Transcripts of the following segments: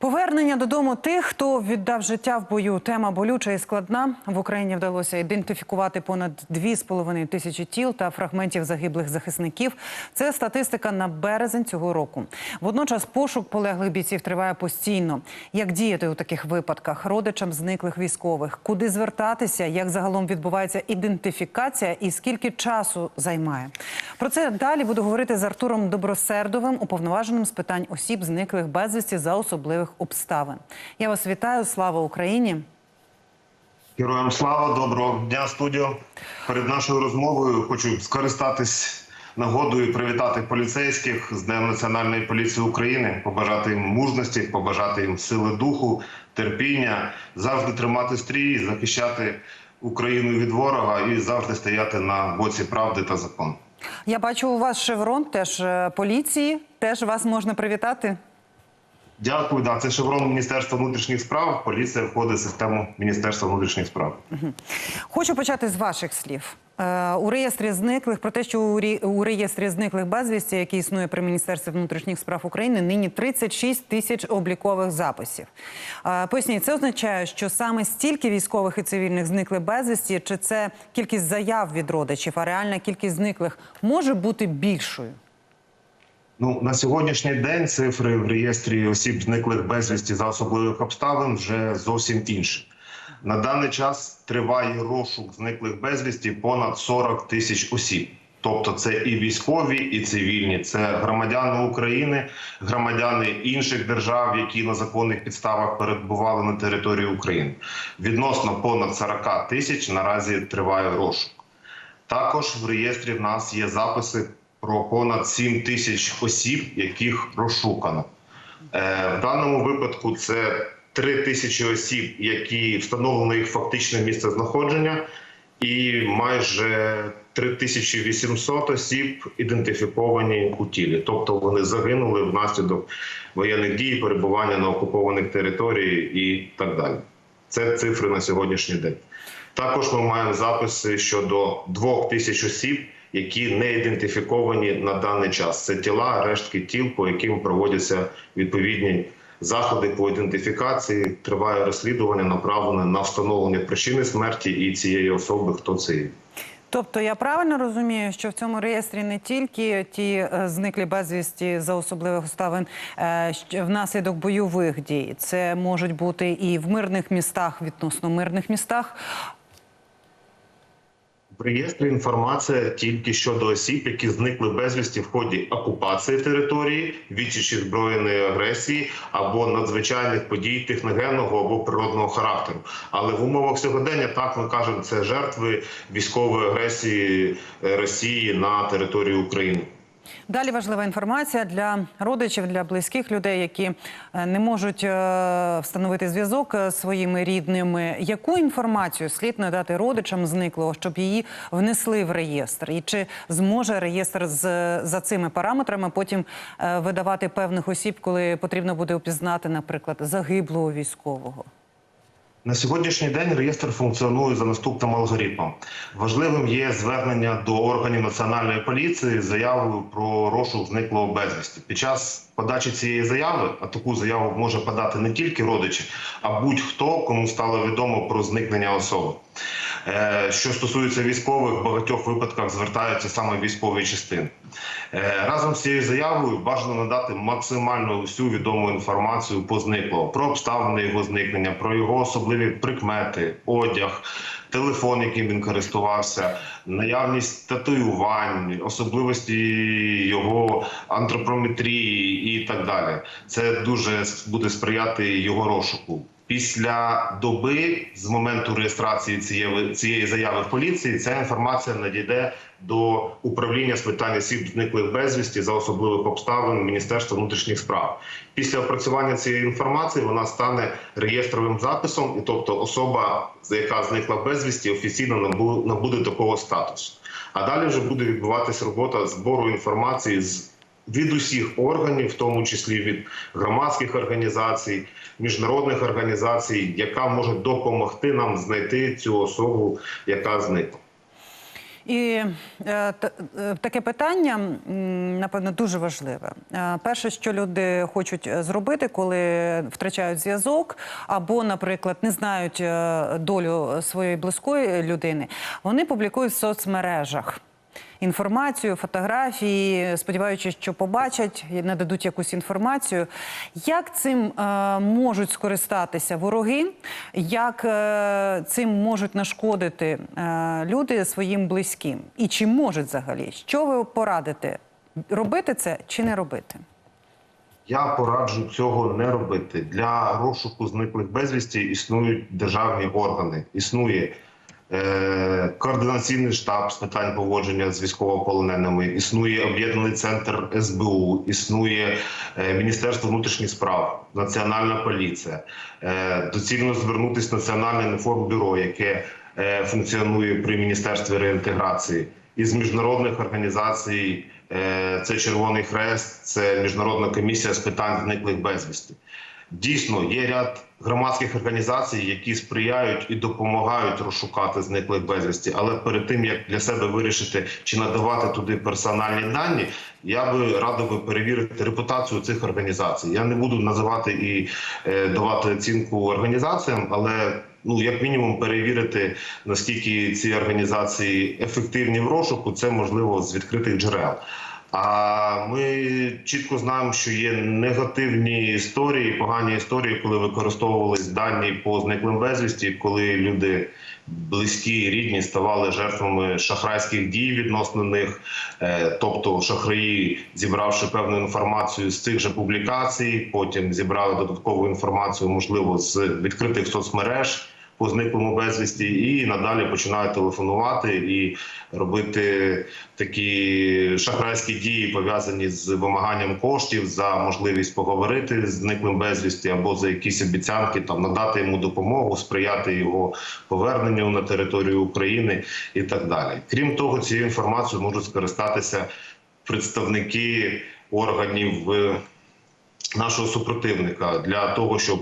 Повернення додому тих, хто віддав життя в бою. Тема болюча і складна. В Україні вдалося ідентифікувати понад 2,5 тисячі тіл та фрагментів загиблих захисників. Це статистика на березень цього року. Водночас пошук полеглих бійців триває постійно. Як діяти у таких випадках родичам зниклих військових? Куди звертатися? Як загалом відбувається ідентифікація і скільки часу займає? Про це далі буду говорити з Артуром Добросердовим, уповноваженим з питань осіб, зниклих безвісті за особливих обставин. Я вас вітаю. Слава Україні! Героям слава, доброго дня, студіо. Перед нашою розмовою хочу скористатись нагодою привітати поліцейських з Днем Національної поліції України, побажати їм мужності, побажати їм сили духу, терпіння, завжди тримати стрій, захищати Україну від ворога і завжди стояти на боці правди та закону. Я бачу у вас шеврон теж е, поліції. Теж вас можна привітати. Дякую. Да, це шеврон Міністерства внутрішніх справ. Поліція входить в систему Міністерства внутрішніх справ. Хочу почати з ваших слів. Е, У реєстрі зниклих про те, що у рі- у реєстрі зниклих безвісті, який існує при міністерстві внутрішніх справ України, нині 36 тисяч облікових записів. Е, Поясніть, це означає, що саме стільки військових і цивільних зникли безвісті, чи це кількість заяв від родичів, а реальна кількість зниклих може бути більшою? Ну на сьогоднішній день цифри в реєстрі осіб зниклих безвісті за особливих обставин вже зовсім інші. На даний час триває розшук зниклих безвісті понад 40 тисяч осіб. Тобто, це і військові, і цивільні, це громадяни України, громадяни інших держав, які на законних підставах перебували на території України. Відносно понад 40 тисяч наразі триває розшук. Також в реєстрі в нас є записи про понад 7 тисяч осіб, яких розшукано. Е, в даному випадку це 3 тисячі осіб, які встановлено їх фактичне місце знаходження, і майже 3800 осіб ідентифіковані у тілі. Тобто вони загинули внаслідок воєнних дій, перебування на окупованих територіях і так далі. Це цифри на сьогоднішній день. Також ми маємо записи щодо двох тисяч осіб, які не ідентифіковані на даний час. Це тіла, рештки тіл, по яким проводяться відповідні заходи по ідентифікації. Триває розслідування, направлене на встановлення причини смерті і цієї особи, хто це є. Тобто я правильно розумію, що в цьому реєстрі не тільки ті е, зниклі безвісті за особливих обставин е, внаслідок бойових дій, це можуть бути і в мирних містах, відносно мирних містах. В реєстрі інформація тільки щодо осіб, які зникли безвісті в ході окупації території, відсічі збройної агресії або надзвичайних подій техногенного або природного характеру. Але в умовах сьогодення так ми кажемо, це жертви військової агресії е, Росії на території України. Далі важлива інформація для родичів, для близьких людей, які е, не можуть е, встановити зв'язок з своїми рідними. Яку інформацію слід надати родичам зниклого, щоб її внесли в реєстр? І чи зможе реєстр з за цими параметрами потім е, видавати певних осіб, коли потрібно буде опізнати, наприклад, загиблого військового? На сьогоднішній день реєстр функціонує за наступним алгоритмом. Важливим є звернення до органів національної поліції з заявою про розшук зниклого безвісти. Під час подачі цієї заяви, а таку заяву може подати не тільки родичі, а будь-хто, кому стало відомо про зникнення особи. Е, Що стосується військових, в багатьох випадках звертаються саме військові частини. Е, Разом з цією заявою бажано надати максимально всю відому інформацію по зниклого про обставини його зникнення, про його особливі прикмети, одяг, телефон, яким він користувався, наявність татуювань, особливості його антропометрії і так далі. Це дуже буде сприяти його розшуку. Після доби з моменту реєстрації цієї, цієї заяви в поліції ця інформація надійде до управління з питань осіб зниклих безвісті за особливих обставин Міністерства внутрішніх справ. Після опрацювання цієї інформації вона стане реєстровим записом, і тобто особа, яка зникла безвісті, офіційно набу- набуде такого статусу. А далі вже буде відбуватись робота збору інформації з від усіх органів, в тому числі від громадських організацій, міжнародних організацій, яка може допомогти нам знайти цю особу, яка зникла. І е, е, таке питання, напевно, дуже важливе. Е, перше, що люди хочуть зробити, коли втрачають зв'язок, або, наприклад, не знають долю своєї близької людини, вони публікують в соцмережах. Інформацію, фотографії, сподіваючись, що побачать, нададуть якусь інформацію. Як цим е, можуть скористатися вороги? Як е, цим можуть нашкодити е, люди своїм близьким? І чи можуть взагалі? Що ви порадите? Робити це чи не робити? Я пораджу цього не робити. Для розшуку зниклих безвісті існують державні органи. Існує координаційний штаб з питань поводження з військовополоненими, існує об'єднаний центр СБУ, існує е, Міністерство внутрішніх справ, Національна поліція. Е, доцільно звернутися Національне інформбюро, яке е, функціонує при міністерстві реінтеграції, із міжнародних організацій. Е, Це Червоний Хрест, це Міжнародна комісія з питань зниклих безвісти. Дійсно, є ряд громадських організацій, які сприяють і допомагають розшукати зниклих безвісті. Але перед тим як для себе вирішити чи надавати туди персональні дані, я би радив перевірити репутацію цих організацій. Я не буду називати і е, давати оцінку організаціям, але ну як мінімум перевірити наскільки ці організації ефективні в розшуку, це можливо з відкритих джерел. А ми чітко знаємо, що є негативні історії, погані історії, коли використовувались дані по зниклим безвісті, коли люди близькі, рідні ставали жертвами шахрайських дій відносно них. Е, Тобто, шахраї, зібравши певну інформацію з цих же публікацій, потім зібрали додаткову інформацію, можливо, з відкритих соцмереж по зниклому безвісті, і надалі починають телефонувати і робити такі шахрайські дії, пов'язані з вимаганням коштів за можливість поговорити з зниклим безвісті або за якісь обіцянки, там надати йому допомогу, сприяти його поверненню на територію України і так далі. Крім того, цією інформацією можуть скористатися представники органів е, нашого супротивника для того, щоб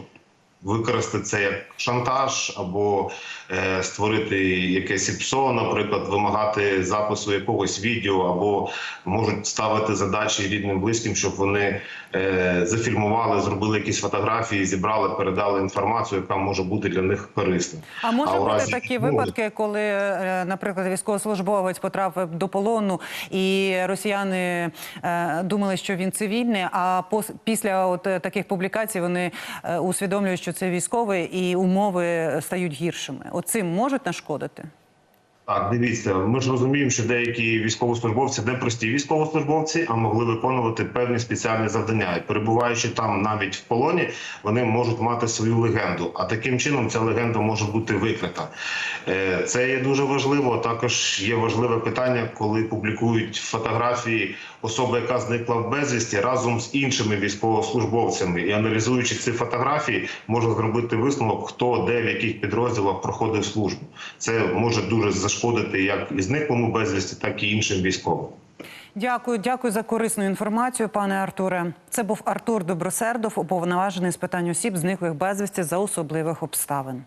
використати це як шантаж або е, створити якесь ІПСО, наприклад, вимагати запису якогось відео, або можуть ставити задачі рідним близьким, щоб вони е, зафільмували, зробили якісь фотографії, зібрали, передали інформацію, яка може бути для них корисною. А може у бути разі такі випадки, коли, е, наприклад, військовослужбовець потрапив до полону, і росіяни е, думали, що він цивільний. А пос- після от е, таких публікацій вони е, усвідомлюють, що це військові і умови стають гіршими. Оцим можуть нашкодити. Так, дивіться, ми ж розуміємо, що деякі військовослужбовці не прості військовослужбовці, а могли виконувати певні спеціальні завдання. І перебуваючи там навіть в полоні, вони можуть мати свою легенду. А таким чином ця легенда може бути викрита. Е, Це є дуже важливо. Також є важливе питання, коли публікують фотографії особи, яка зникла в безвісті разом з іншими військовослужбовцями. І аналізуючи ці фотографії, можна зробити висновок, хто де в яких підрозділах проходив службу. Це може дуже зашкодити як і зниклому безвісті, так і іншим військовим. Дякую, дякую за корисну інформацію, пане Артуре. Це був Артур Добросердов, уповноважений з питань осіб, зниклих безвісті за особливих обставин.